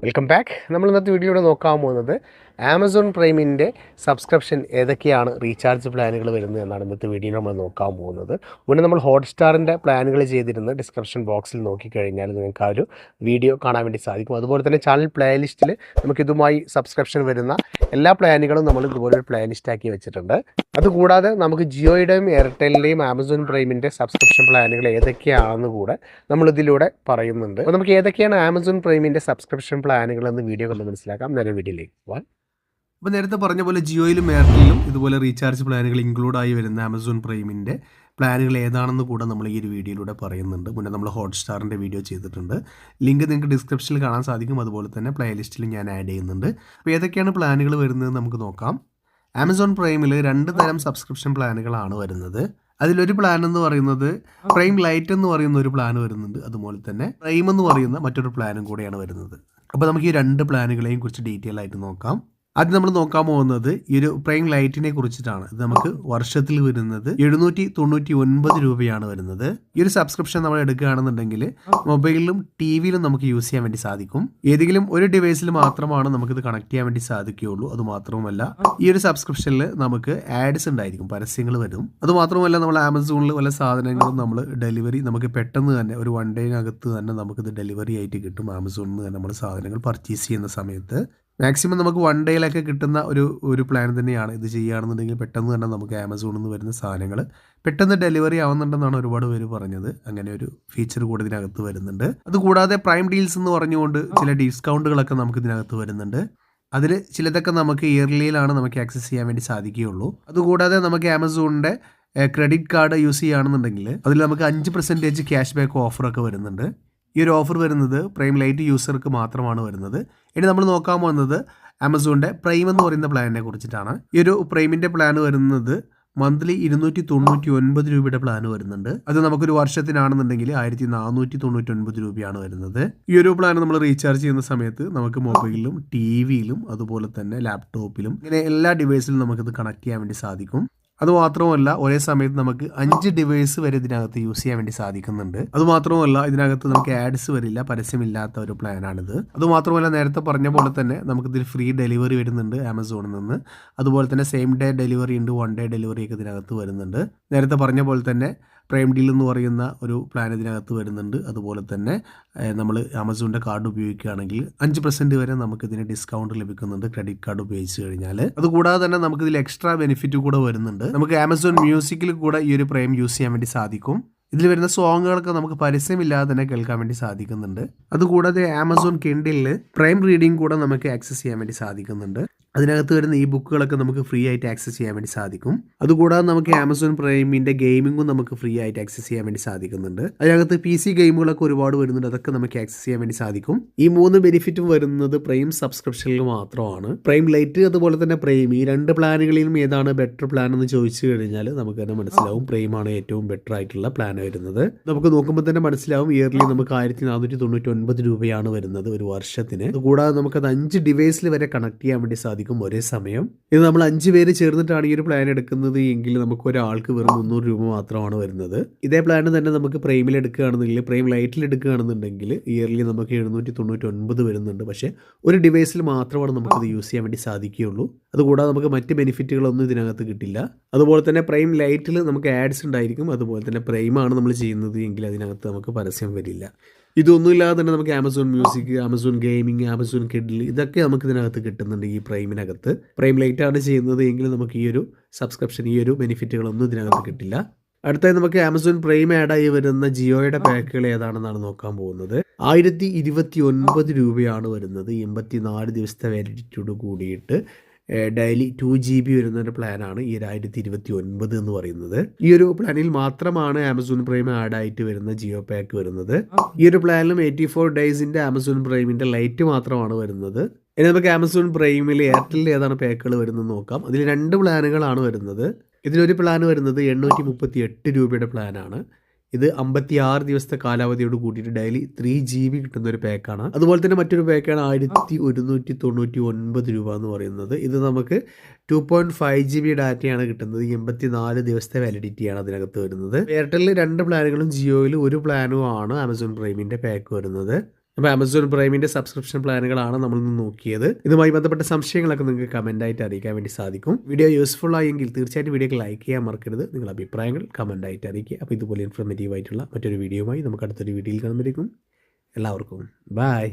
Welcome back നമ്മൾ ഇന്നത്തെ വീഡിയോയുടെ നോക്കാൻ പോകുന്നത് ആമസോൺ പ്രൈമിന്റെ സബ്സ്ക്രിപ്ഷൻ ഏതൊക്കെയാണ് റീചാർജ് പ്ലാനുകൾ വരുന്നത് എന്നാണ് ഇന്നത്തെ വീഡിയോ നമ്മൾ നോക്കാൻ പോകുന്നത്. മുന്നേ നമ്മൾ ഹോട്ട്സ്റ്റാറിന്റെ പ്ലാനുകൾ ചെയ്തിരുന്ന ഡിസ്ക്രിപ്ഷൻ ബോക്സിൽ നോക്കിക്കഴിഞ്ഞാൽ നിങ്ങൾക്ക് ആ ഒരു വീഡിയോ കാണാൻ വേണ്ടി സാധിക്കും. അതുപോലെ തന്നെ ചാനൽ പ്ലേലിസ്റ്റിൽ നമുക്ക് ഇതുമായി സബ്സ്ക്രിപ്ഷൻ വരുന്ന എല്ലാ പ്ലാനുകളും നമ്മൾ ഇതുപോലെ ഒരു പ്ലാലിസ്റ്റ് ആക്കി വെച്ചിട്ടുണ്ട്. അതുകൂടാതെ നമുക്ക് ജിയോയുടെയും എയർടെലിന്റെയും ആമസോൺ പ്രൈമിന്റെ സബ്സ്ക്രിപ്ഷൻ പ്ലാനുകൾ ഏതൊക്കെയാണെന്ന് കൂടെ നമ്മളിതിലൂടെ പറയുന്നുണ്ട്. അപ്പോൾ നമുക്ക് ഏതൊക്കെയാണ് ആമസോൺ പ്രൈമിന്റെ സബ്സ്ക്രിപ്ഷൻ പ്ലാനുകൾ എന്ന് വീഡിയോ കണ്ട് മനസ്സിലാക്കാം. നേരെ വീഡിയോയിലേക്ക് പോകാം അപ്പോൾ നേരത്തെ പറഞ്ഞ പോലെ ജിയോയിലും എയർടെലിലും ഇതുപോലെ റീചാർജ് പ്ലാനുകൾ ഇൻക്ലൂഡ് ആയി വരുന്ന ആമസോൺ പ്രൈമിന്റെ പ്ലാനുകൾ ഏതാണെന്ന് കൂടെ നമ്മൾ ഈ ഒരു വീഡിയോയിലൂടെ പറയുന്നുണ്ട്. മുന്നേ നമ്മൾ ഹോട്ട്സ്റ്റാറിന്റെ വീഡിയോ ചെയ്തിട്ടുണ്ട്. ലിങ്ക് നിങ്ങൾക്ക് ഡിസ്ക്രിപ്ഷനിൽ കാണാൻ സാധിക്കും. അതുപോലെ തന്നെ പ്ലേലിസ്റ്റിൽ ഞാൻ ആഡ് ചെയ്യുന്നുണ്ട്. അപ്പോൾ ഏതൊക്കെയാണ് പ്ലാനുകൾ വരുന്നത് നമുക്ക് നോക്കാം. ആമസോൺ പ്രൈമിൽ രണ്ട് തരം സബ്സ്ക്രിപ്ഷൻ പ്ലാനുകളാണ് വരുന്നത്. അതിലൊരു പ്ലാൻ എന്ന് പറയുന്നത് പ്രൈം ലൈറ്റ് എന്ന് പറയുന്ന ഒരു പ്ലാൻ വരുന്നുണ്ട്. അതുപോലെ തന്നെ പ്രൈം എന്ന് പറയുന്ന മറ്റൊരു പ്ലാനും കൂടെയാണ് വരുന്നത്. അപ്പോൾ നമുക്ക് ഈ രണ്ട് പ്ലാനുകളെയും കുറിച്ച് ഡീറ്റെയിൽ ആയിട്ട് നോക്കാം. ആദ്യം നമ്മൾ നോക്കാൻ പോകുന്നത് ഈ ഒരു പ്രൈം ലൈറ്റിനെ കുറിച്ചിട്ടാണ്. ഇത് നമുക്ക് വർഷത്തിൽ വരുന്നത് എഴുന്നൂറ്റി തൊണ്ണൂറ്റി ഒൻപത് രൂപയാണ് വരുന്നത്. ഈ ഒരു സബ്സ്ക്രിപ്ഷൻ നമ്മൾ എടുക്കുകയാണെന്നുണ്ടെങ്കിൽ മൊബൈലിലും ടി വിയിലും നമുക്ക് യൂസ് ചെയ്യാൻ വേണ്ടി സാധിക്കും. ഏതെങ്കിലും ഒരു ഡിവൈസിൽ മാത്രമാണ് നമുക്കിത് കണക്ട് ചെയ്യാൻ വേണ്ടി സാധിക്കുകയുള്ളൂ. അത് മാത്രവുമല്ല ഈ ഒരു സബ്സ്ക്രിപ്ഷനിൽ നമുക്ക് ആഡ്സ് ഉണ്ടായിരിക്കും പരസ്യങ്ങൾ വരും. അത് മാത്രമല്ല നമ്മൾ ആമസോണിൽ പല സാധനങ്ങളും നമ്മൾ ഡെലിവറി നമുക്ക് പെട്ടെന്ന് തന്നെ ഒരു വൺ ഡേനകത്ത് തന്നെ നമുക്കിത് ഡെലിവറി ആയിട്ട് കിട്ടും. ആമസോണിൽ നിന്ന് തന്നെ നമ്മൾ സാധനങ്ങൾ പർച്ചേസ് ചെയ്യുന്ന സമയത്ത്. മാക്സിമം നമുക്ക് വൺ ഡേയിലൊക്കെ കിട്ടുന്ന ഒരു ഒരു പ്ലാൻ തന്നെയാണ്. ഇത് ചെയ്യുകയാണെന്നുണ്ടെങ്കിൽ പെട്ടെന്ന് തന്നെ നമുക്ക് ആമസോണിൽ നിന്ന് വരുന്ന സാധനങ്ങൾ പെട്ടെന്ന് ഡെലിവറി ആവുന്നുണ്ടെന്നാണ് ഒരുപാട് പേര് പറഞ്ഞത്. അങ്ങനെ ഒരു ഫീച്ചർ കൂടെ ഇതിനകത്ത് വരുന്നുണ്ട്. അതുകൂടാതെ പ്രൈം ഡീൽസ് എന്ന് പറഞ്ഞുകൊണ്ട് ചില ഡിസ്കൗണ്ടുകളൊക്കെ നമുക്ക് ഇതിനകത്ത് വരുന്നുണ്ട്. അതിൽ ചിലതൊക്കെ നമുക്ക് ഇയർലിയിലാണ് നമുക്ക് ആക്സസ് ചെയ്യാൻ വേണ്ടി സാധിക്കുകയുള്ളൂ. അതുകൂടാതെ നമുക്ക് ആമസോണിന്റെ ക്രെഡിറ്റ് കാർഡ് യൂസ് ചെയ്യുകയാണെന്നുണ്ടെങ്കിൽ അതിൽ നമുക്ക് അഞ്ച് പെർസെന്റേജ് ക്യാഷ് ബാക്ക് ഓഫറൊക്കെ വരുന്നുണ്ട്. ഈ ഒരു ഓഫർ വരുന്നത് പ്രൈം ലൈറ്റ് യൂസർക്ക് മാത്രമാണ് വരുന്നത്. ഇനി നമ്മൾ നോക്കാൻ പോകുന്നത് ആമസോണിന്റെ പ്രൈം എന്ന് പറയുന്ന പ്ലാനിനെ കുറിച്ചിട്ടാണ്. ഈ ഒരു പ്രൈമിന്റെ പ്ലാൻ വരുന്നത് മന്ത്ലി ഇരുന്നൂറ്റി തൊണ്ണൂറ്റി ഒൻപത് രൂപയുടെ പ്ലാൻ വരുന്നുണ്ട്. അത് നമുക്കൊരു വർഷത്തിനാണെന്നുണ്ടെങ്കിൽ ആയിരത്തി നാനൂറ്റി തൊണ്ണൂറ്റി ഒൻപത് രൂപയാണ് വരുന്നത്. ഈ ഒരു പ്ലാൻ നമ്മൾ റീചാർജ് ചെയ്യുന്ന സമയത്ത് നമുക്ക് മൊബൈലിലും ടി വിയിലും അതുപോലെ തന്നെ ലാപ്ടോപ്പിലും ഇങ്ങനെ എല്ലാ ഡിവൈസിലും നമുക്കിത് കണക്ട് ചെയ്യാൻ വേണ്ടി സാധിക്കും. അതുമാത്രമല്ല ഒരേ സമയത്ത് നമുക്ക് അഞ്ച് ഡിവൈസ് വരെ ഇതിനകത്ത് യൂസ് ചെയ്യാൻ വേണ്ടി സാധിക്കുന്നുണ്ട്. അതുമാത്രമല്ല ഇതിനകത്ത് നമുക്ക് ആഡ്സ് വരില്ല പരസ്യമില്ലാത്ത ഒരു പ്ലാനാണിത് അതുമാത്രമല്ല നേരത്തെ പറഞ്ഞ പോലെ തന്നെ നമുക്ക് ഇതിൽ ഫ്രീ ഡെലിവറി വരുന്നുണ്ട് ആമസോണിൽ നിന്ന്. അതുപോലെ തന്നെ സെയിം ഡേ ഡെലിവറി ഉണ്ട് വൺ ഡേ ഡെലിവറി ഒക്കെ ഇതിനകത്ത് വരുന്നുണ്ട്. നേരത്തെ പറഞ്ഞ പോലെ തന്നെ പ്രൈം ഡീൽ എന്ന് പറയുന്ന ഒരു പ്ലാൻ ഇതിനകത്ത് വരുന്നുണ്ട്. അതുപോലെ തന്നെ നമ്മൾ ആമസോണിന്റെ കാർഡ് ഉപയോഗിക്കുകയാണെങ്കിൽ അഞ്ച് പെർസെന്റ് വരെ നമുക്ക് ഇതിന് ഡിസ്കൗണ്ട് ലഭിക്കുന്നുണ്ട് ക്രെഡിറ്റ് കാർഡ് ഉപയോഗിച്ച് കഴിഞ്ഞാൽ അതുകൂടാതെ തന്നെ നമുക്ക് ഇതിൽ എക്സ്ട്രാ ബെനിഫിറ്റ് കൂടെ വരുന്നുണ്ട്. നമുക്ക് ആമസോൺ മ്യൂസിക്കിൽ കൂടെ ഈ ഒരു പ്രൈം യൂസ് ചെയ്യാൻ വേണ്ടി സാധിക്കും. ഇതിൽ വരുന്ന സോങ്ങുകളൊക്കെ നമുക്ക് പരസ്യമില്ലാതെ തന്നെ കേൾക്കാൻ വേണ്ടി സാധിക്കുന്നുണ്ട്. അതുകൂടാതെ ആമസോൺ കിൻഡിലിൽ പ്രൈം റീഡിംഗ് കൂടെ നമുക്ക് ആക്സസ് ചെയ്യാൻ വേണ്ടി സാധിക്കുന്നുണ്ട്. അതിനകത്ത് വരുന്ന ഈ ബുക്കുകളൊക്കെ നമുക്ക് ഫ്രീ ആയിട്ട് ആക്സസ് ചെയ്യാൻ വേണ്ടി സാധിക്കും. അതുകൂടാതെ നമുക്ക് ആമസോൺ പ്രൈമിന്റെ ഗെയിമിങ്ങും നമുക്ക് ഫ്രീ ആയിട്ട് ആക്സസ് ചെയ്യാൻ വേണ്ടി സാധിക്കുന്നുണ്ട്. അതിനകത്ത് പി സി ഗെയിമുകളൊക്കെ ഒരുപാട് വരുന്നുണ്ട്. അതൊക്കെ നമുക്ക് ആക്സസ് ചെയ്യാൻ വേണ്ടി സാധിക്കും. ഈ മൂന്ന് ബെനിഫിറ്റും വരുന്നത് പ്രൈം സബ്സ്ക്രിപ്ഷനിൽ മാത്രമാണ്. പ്രൈം ലൈറ്റ് അതുപോലെ തന്നെ പ്രൈം ഈ രണ്ട് പ്ലാനുകളിലും ഏതാണ് ബെറ്റർ പ്ലാൻ എന്ന് ചോദിച്ചു കഴിഞ്ഞാൽ നമുക്ക് തന്നെ മനസ്സിലാവും പ്രൈമാണ് ഏറ്റവും ബെറ്റർ ആയിട്ടുള്ള പ്ലാൻ വരുന്നത്. നമുക്ക് നോക്കുമ്പോൾ തന്നെ മനസ്സിലാവും ഇയർലി നമുക്ക് ആയിരത്തി നാനൂറ്റി തൊണ്ണൂറ്റി ഒൻപത് രൂപയാണ് വരുന്നത് ഒരു വർഷത്തിന്. അതുകൂടാതെ നമുക്കത് അഞ്ച് ഡിവൈസിൽ വരെ കണക്ട് ചെയ്യാൻ വേണ്ടി സാധിക്കും. ഒരേ സമയം. ഇത് നമ്മൾ അഞ്ച് പേര് ചേർന്നിട്ടാണ് ഈ ഒരു പ്ലാൻ എടുക്കുന്നത് എങ്കിൽ നമുക്ക് ഒരാൾക്ക് വെറും മുന്നൂറ് രൂപ മാത്രമാണ് വരുന്നത്. ഇതേ പ്ലാൻ തന്നെ നമുക്ക് പ്രൈമിൽ എടുക്കുകയാണെന്നുണ്ടെങ്കിൽ പ്രൈം ലൈറ്റിൽ എടുക്കുകയാണെന്നുണ്ടെങ്കിൽ ഇയർലി നമുക്ക് എഴുന്നൂറ്റി തൊണ്ണൂറ്റി ഒൻപത് വരുന്നുണ്ട്. പക്ഷേ ഒരു ഡിവൈസിൽ മാത്രമാണ് നമുക്കത് യൂസ് ചെയ്യാൻ വേണ്ടി സാധിക്കുകയുള്ളൂ. അതുകൂടാതെ നമുക്ക് മറ്റ് ബെനിഫിറ്റുകളൊന്നും ഇതിനകത്ത് കിട്ടില്ല. അതുപോലെ തന്നെ പ്രൈം ലൈറ്റിൽ നമുക്ക് ആഡ്സ് ഉണ്ടായിരിക്കും. അതുപോലെ തന്നെ പ്രൈമാണ് നമ്മൾ ചെയ്യുന്നത് എങ്കിൽ അതിനകത്ത് നമുക്ക് പരസ്യം വരില്ല. ഇതൊന്നുമില്ലാതെ തന്നെ നമുക്ക് Amazon music Amazon gaming Amazon Kindle ഇതൊക്കെ നമുക്ക് ഇതിനകത്ത് കിട്ടുന്നുണ്ട് ഈ പ്രൈമിനകത്ത് പ്രൈം ലൈറ്റ് ആണ് ചെയ്യുന്നത് എങ്കിൽ നമുക്ക് ഈ ഒരു സബ്സ്ക്രിപ്ഷൻ ഈ ഒരു ബെനിഫിറ്റുകളൊന്നും ഇതിനകത്ത് കിട്ടില്ല. അടുത്തായി നമുക്ക് ആമസോൺ പ്രൈം ആഡായി വരുന്ന ജിയോയുടെ പാക്കുകൾ ഏതാണെന്നാണ് നോക്കാൻ പോകുന്നത്. ആയിരത്തി ഇരുപത്തി ഒൻപത് രൂപയാണ് വരുന്നത്. എൺപത്തി നാല് ദിവസത്തെ വാലിഡിറ്റിയോട് കൂടിയിട്ട് ഡെയിലി ടു ജി ബി വരുന്ന ഒരു പ്ലാനാണ് ഈ ആയിരത്തി ഇരുപത്തി ഒൻപത് എന്ന് പറയുന്നത്. ഈ ഒരു പ്ലാനിൽ മാത്രമാണ് ആമസോൺ പ്രൈം ആഡ് ആയിട്ട് വരുന്ന ജിയോ പാക്ക് വരുന്നത്. ഈ ഒരു പ്ലാനിലും എയ്റ്റി ഫോർ ഡേയ്സിന്റെ ആമസോൺ പ്രൈമിന്റെ ലൈറ്റ് മാത്രമാണ് വരുന്നത്. ഇനി നമുക്ക് ആമസോൺ പ്രൈമിൽ എയർടെലിൽ ഏതാണ് പാക്കുകൾ വരുന്നത് നോക്കാം. അതിൽ രണ്ട് പ്ലാനുകളാണ് വരുന്നത്. ഇതിലൊരു പ്ലാൻ വരുന്നത് എണ്ണൂറ്റി മുപ്പത്തി എട്ട് രൂപയുടെ പ്ലാനാണ്. ഇത് അമ്പത്തി ആറ് ദിവസത്തെ കാലാവധിയോട് കൂടിയിട്ട് ഡെയിലി ത്രീ ജി ബി കിട്ടുന്ന ഒരു പാക്കാണ് അതുപോലെ തന്നെ മറ്റൊരു പാക്കാണ് ആയിരത്തി ഒരുന്നൂറ്റി തൊണ്ണൂറ്റി ഒൻപത് രൂപ എന്ന് പറയുന്നത്. ഇത് നമുക്ക് two point five G B ഡാറ്റയാണ് കിട്ടുന്നത്. എൺപത്തി നാല് ദിവസത്തെ വാലിഡിറ്റിയാണ് അതിനകത്ത് വരുന്നത്. എയർടെല്ലിൽ രണ്ട് പ്ലാനുകളും ജിയോയിൽ ഒരു പ്ലാനും ആണ് ആമസോൺ പ്രൈമിന്റെ പാക്ക് വരുന്നത്. അപ്പോൾ ആമസോൺ പ്രൈമിന്റെ സബ്സ്ക്രിപ്ഷൻ പ്ലാനുകളാണ് നമ്മൾ ഇന്ന് നോക്കിയത്. ഇതുമായി ബന്ധപ്പെട്ട സംശയങ്ങളൊക്കെ നിങ്ങൾക്ക് കമന്റായിട്ട് അറിയിക്കാൻ വേണ്ടി സാധിക്കും. വീഡിയോ യൂസ്ഫുൾ ആയെങ്കിൽ തീർച്ചയായിട്ടും വീഡിയോക്ക് ലൈക്ക് ചെയ്യാൻ മറക്കരുത്. നിങ്ങളുടെ അഭിപ്രായങ്ങൾ കമന്റായിട്ട് അറിയിക്കുക. അപ്പോൾ ഇതുപോലെ ഇൻഫർമേറ്റീവ് ആയിട്ടുള്ള മറ്റൊരു വീഡിയോയുമായി നമുക്ക് അടുത്തൊരു വീഡിയോയിൽ കാണുമ്പോഴേക്കും എല്ലാവർക്കും ബായ്